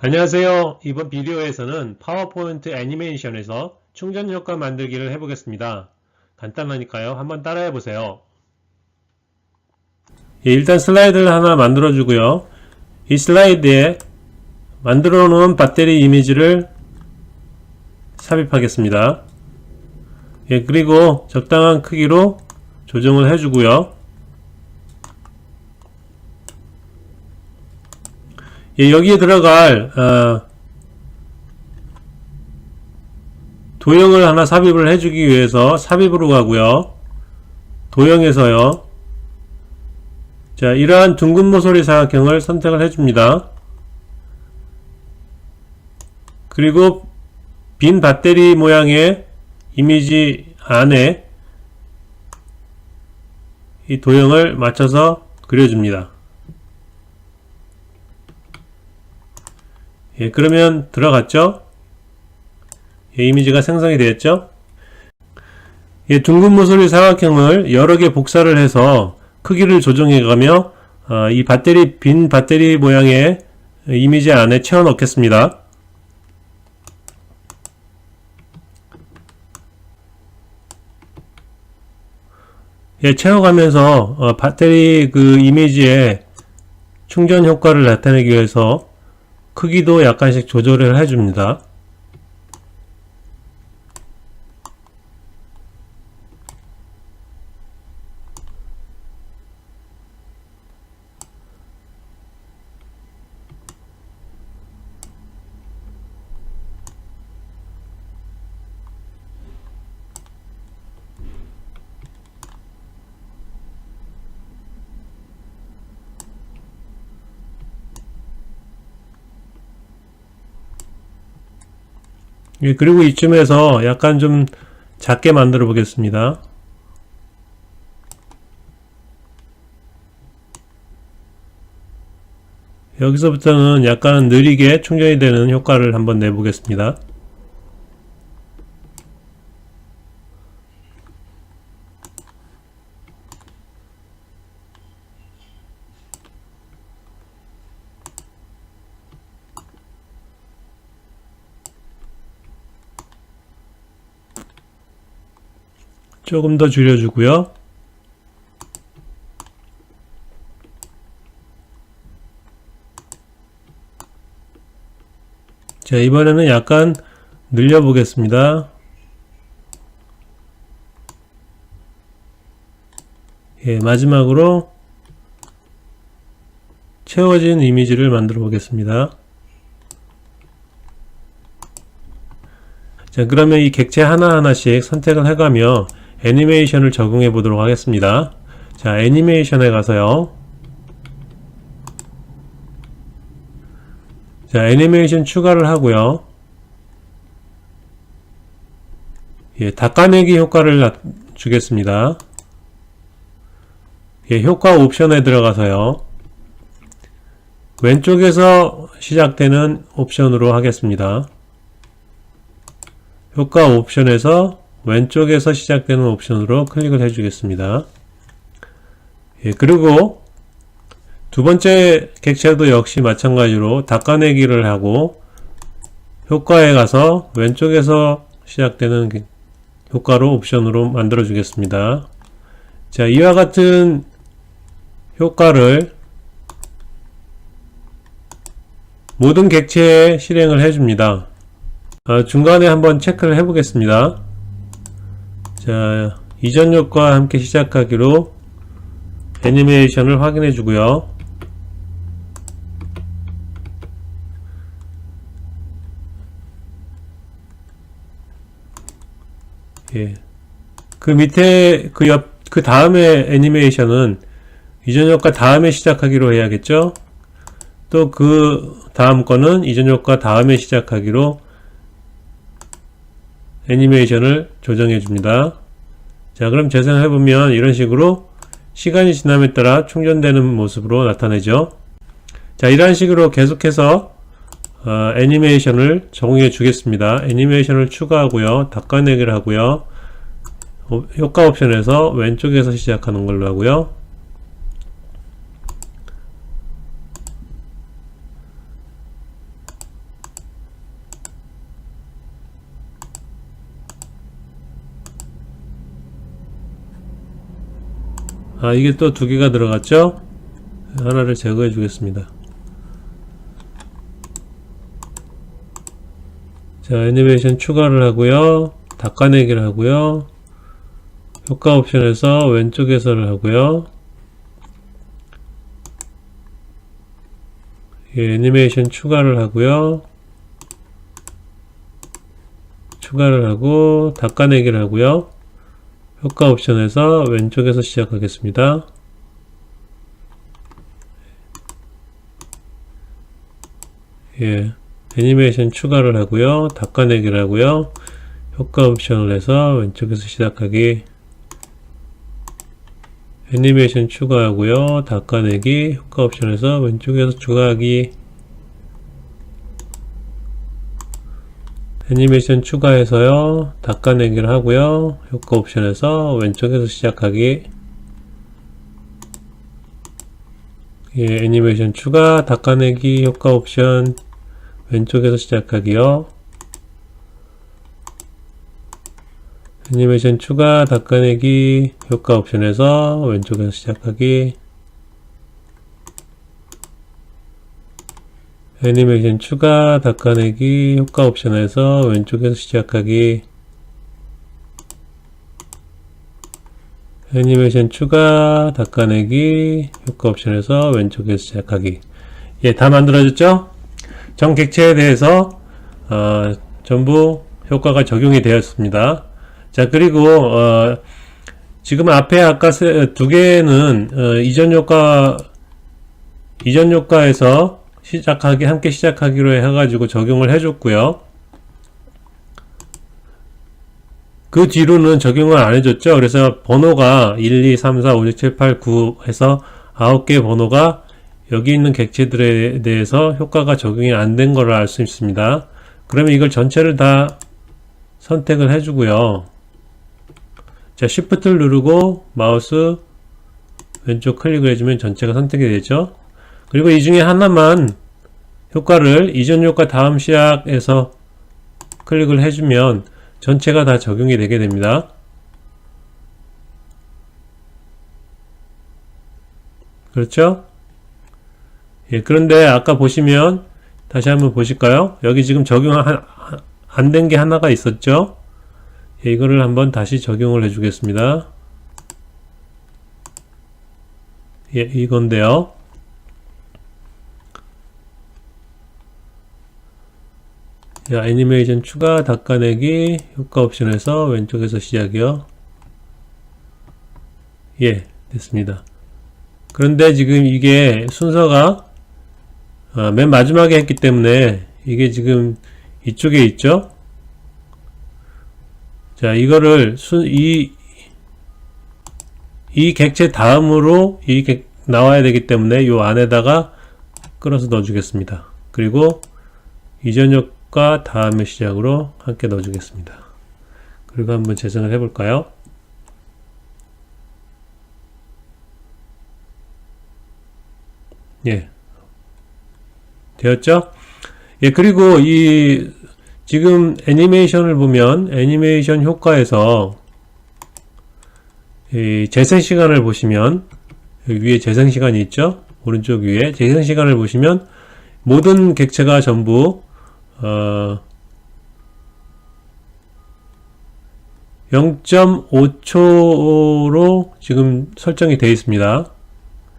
안녕하세요. 이번 비디오에서는 파워포인트 애니메이션에서 충전 효과 만들기를 해보겠습니다. 간단하니까요. 한번 따라해 보세요. 예, 일단 슬라이드를 하나 만들어 주고요. 이 슬라이드에 만들어 놓은 배터리 이미지를 삽입하겠습니다. 예, 그리고 적당한 크기로 조정을 해주고요. 여기에 들어갈 어, 도형을 하나 삽입을 해주기 위해서 삽입으로 가고요. 도형에서요. 자, 이러한 둥근 모서리 사각형을 선택을 해줍니다. 그리고 빈 배터리 모양의 이미지 안에 이 도형을 맞춰서 그려줍니다. 예, 그러면 들어갔죠? 예, 이미지가 생성이 되었죠? 예, 둥근 모서리 사각형을 여러 개 복사를 해서 크기를 조정해 가며 어, 이 배터리 빈 배터리 모양의 이미지 안에 채워 넣겠습니다. 예, 채워가면서 어, 배터리 그 이미지의 충전 효과를 나타내기 위해서 크기도 약간씩 조절을 해줍니다. 예, 그리고 이쯤에서 약간 좀 작게 만들어 보겠습니다. 여기서부터는 약간 느리게 충전이 되는 효과를 한번 내보겠습니다. 조금 더 줄여주고요. 자, 이번에는 약간 늘려보겠습니다. 예, 마지막으로 채워진 이미지를 만들어 보겠습니다. 자, 그러면 이 객체 하나하나씩 선택을 해가며 애니메이션을 적용해 보도록 하겠습니다. 자, 애니메이션에 가서요. 자, 애니메이션 추가를 하고요. 예, 닦아내기 효과를 나- 주겠습니다. 예, 효과 옵션에 들어가서요. 왼쪽에서 시작되는 옵션으로 하겠습니다. 효과 옵션에서 왼쪽에서 시작되는 옵션으로 클릭을 해주겠습니다. 예, 그리고 두 번째 객체도 역시 마찬가지로 닦아내기를 하고 효과에 가서 왼쪽에서 시작되는 게- 효과로 옵션으로 만들어 주겠습니다. 자, 이와 같은 효과를 모든 객체에 실행을 해줍니다. 아, 중간에 한번 체크를 해보겠습니다. 자, 이전 효과와 함께 시작하기로 애니메이션을 확인해 주고요. 예. 그 밑에 그 옆, 그 다음에 애니메이션은 이전 효과 다음에 시작하기로 해야겠죠? 또 그 다음 거는 이전 효과 다음에 시작하기로 애니메이션을 조정해 줍니다. 자, 그럼 재생해 보면 이런 식으로 시간이 지남에 따라 충전되는 모습으로 나타내죠. 자, 이런 식으로 계속해서 어, 애니메이션을 적용해 주겠습니다. 애니메이션을 추가하고요. 닦아내기를 하고요. 어, 효과 옵션에서 왼쪽에서 시작하는 걸로 하고요. 아 이게 또 두 개가 들어갔죠? 하나를 제거해 주겠습니다. 자 애니메이션 추가를 하고요. 닦아내기를 하고요. 효과 옵션에서 왼쪽에서를 하고요. 예, 애니메이션 추가를 하고요. 추가를 하고 닦아내기를 하고요. 효과 옵션에서 왼쪽에서 시작하겠습니다. 예, 애니메이션 추가를 하고요. 닦아내기를 하고요. 효과 옵션을 해서 왼쪽에서 시작하기 애니메이션 추가하고요. 닦아내기 효과 옵션에서 왼쪽에서 추가하기 애니메이션 추가해서요. 닦아내기를 하고요. 효과 옵션에서 왼쪽에서 시작하기 예, 애니메이션 추가, 닦아내기 효과 옵션 왼쪽에서 시작하기요. 애니메이션 추가, 닦아내기 효과 옵션에서 왼쪽에서 시작하기 애니메이션 추가, 닦아내기 효과 옵션에서 왼쪽에서 시작하기 애니메이션 추가, 닦아내기 효과 옵션에서 왼쪽에서 시작하기 예, 다 만들어졌죠? 전 객체에 대해서 어, 전부 효과가 적용이 되었습니다. 자 그리고 어, 지금 앞에 아까 세- 두 개는 어, 이전 효과 이전 효과에서 시작하기 함께 시작하기로 해가지고 적용을 해줬고요. 그 뒤로는 적용을 안 해줬죠. 그래서 번호가 1, 2, 3, 4, 5, 6, 7, 8, 9 해서 9개의 번호가 여기 있는 객체들에 대해서 효과가 적용이 안된 거를 알수 있습니다. 그러면 이걸 전체를 다 선택을 해주고요. 자, Shift를 누르고 마우스 왼쪽 클릭을 해주면 전체가 선택이 되죠. 그리고 이 중에 하나만 효과를 이전 효과 다음 시작에서 클릭을 해주면 전체가 다 적용이 되게 됩니다. 그렇죠? 예, 그런데 아까 보시면 다시 한번 보실까요? 여기 지금 적용 안 된 게 하나가 있었죠? 예, 이거를 한번 다시 적용을 해 주겠습니다. 예, 이건데요. 자, 애니메이션 추가, 닦아내기, 효과 옵션에서 왼쪽에서 시작이요. 예, 됐습니다. 그런데 지금 이게 순서가 아, 맨 마지막에 했기 때문에 이게 지금 이쪽에 있죠? 자, 이거를 순, 이, 이 객체 다음으로 이 객, 나와야 되기 때문에 이 안에다가 끌어서 넣어주겠습니다. 그리고 이전 효 과 다음의 시작으로 함께 넣어주겠습니다. 그리고 한번 재생을 해볼까요? 예. 되었죠? 예, 그리고 이 지금 애니메이션을 보면 애니메이션 효과에서 이 재생 시간을 보시면 위에 재생 시간이 있죠? 오른쪽 위에 재생 시간을 보시면 모든 객체가 전부 어 0.5초로 지금 설정이 되어 있습니다.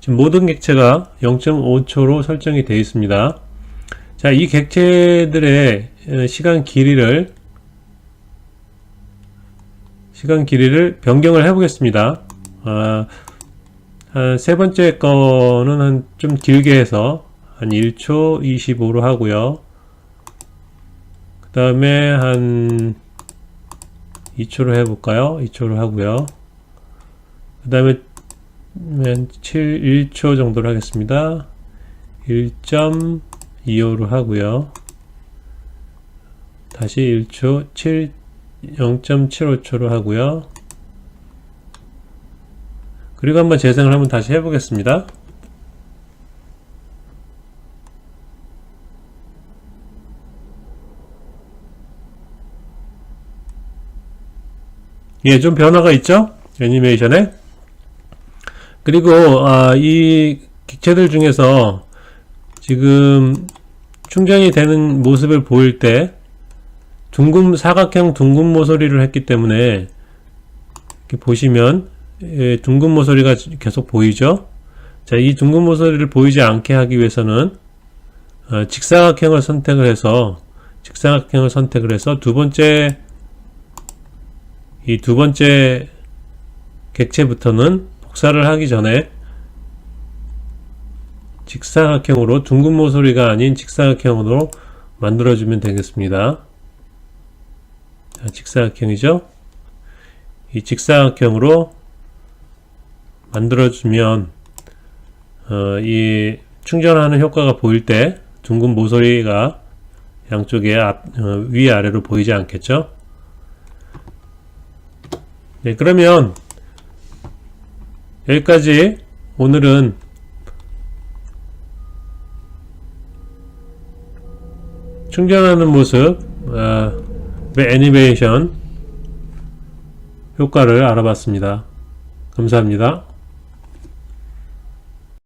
지금 모든 객체가 0.5초로 설정이 되어 있습니다. 자, 이 객체들의 어, 시간 길이를 시간 길이를 변경을 해 보겠습니다. 아, 한세 번째 거는 한 좀 길게 해서 한 1초 25로 하고요. 그 다음에 한 2초로 해볼까요? 2초로 하고요. 그 다음에 한 7, 1초 정도로 하겠습니다. 1.25로 하고요. 다시 1초, 7, 0.75초로 하고요. 그리고 한번 재생을 한번 다시 해보겠습니다. 예, 좀 변화가 있죠? 애니메이션에. 그리고 아, 이 객체들 중에서 지금 충전이 되는 모습을 보일 때 둥근 사각형 둥근 모서리를 했기 때문에 보시면 예, 둥근 모서리가 계속 보이죠? 자, 이 둥근 모서리를 보이지 않게 하기 위해서는 어, 직사각형을 선택을 해서 직사각형을 선택을 해서 두 번째 이 두 번째 객체부터는 복사를 하기 전에 직사각형으로 둥근 모서리가 아닌 직사각형으로 만들어주면 되겠습니다. 자, 직사각형이죠? 이 직사각형으로 만들어주면 어, 이 충전하는 효과가 보일 때 둥근 모서리가 양쪽에 앞, 어, 위아래로 보이지 않겠죠? 네, 그러면 여기까지 오늘은 충전하는 모습, 아, 애니메이션 효과를 알아봤습니다. 감사합니다.